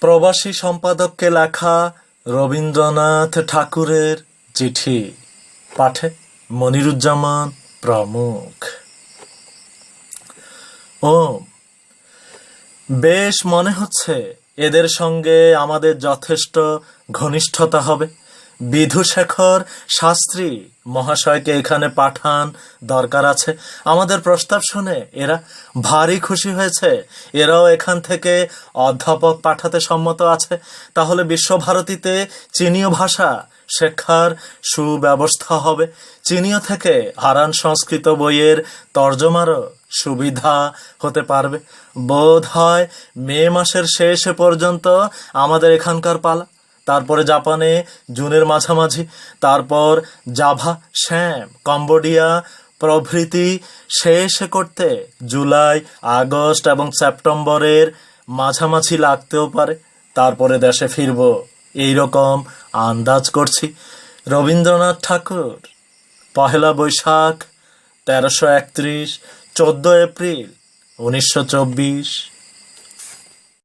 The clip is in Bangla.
প্রবাসী সম্পাদককে লেখা রবীন্দ্রনাথ ঠাকুরের চিঠি। পাঠে মনিরুজ্জামান প্রমুখ। ও বেশ মনে হচ্ছে এদের সঙ্গে আমাদের যথেষ্ট ঘনিষ্ঠতা হবে। বিধুশেখর শাস্ত্রী মহাশয়কে এখানে পাঠান, দরকার আছে। আমাদের প্রস্তাব শুনে এরা ভারী খুশি হয়েছে। এরাও এখান থেকে অধ্যাপক পাঠাতে সম্মত আছে। তাহলে বিশ্বভারতীতে চীনীয় ভাষা শেখার সুব্যবস্থা হবে। চীনীয় থেকে হারান সংস্কৃত বইয়ের তর্জমারও সুবিধা হতে পারবে। বোধ হয় মে মাসের শেষ পর্যন্ত আমাদের এখানকার পালা। তারপরে জাপানে, জুনের মাঝামাঝি, তারপর জাভা, শ্যাম, কম্বোডিয়া, প্রভৃতি শেষ করতে জুলাই, আগস্ট এবং সেপ্টেম্বরের মাঝামাঝি লাগতেও পারে। তারপরে দেশে ফিরব, এইরকম আন্দাজ করছি। রবীন্দ্রনাথ ঠাকুর, পহেলা বৈশাখ, তেরোশো একত্রিশ, চোদ্দ এপ্রিল, উনিশশো চব্বিশ।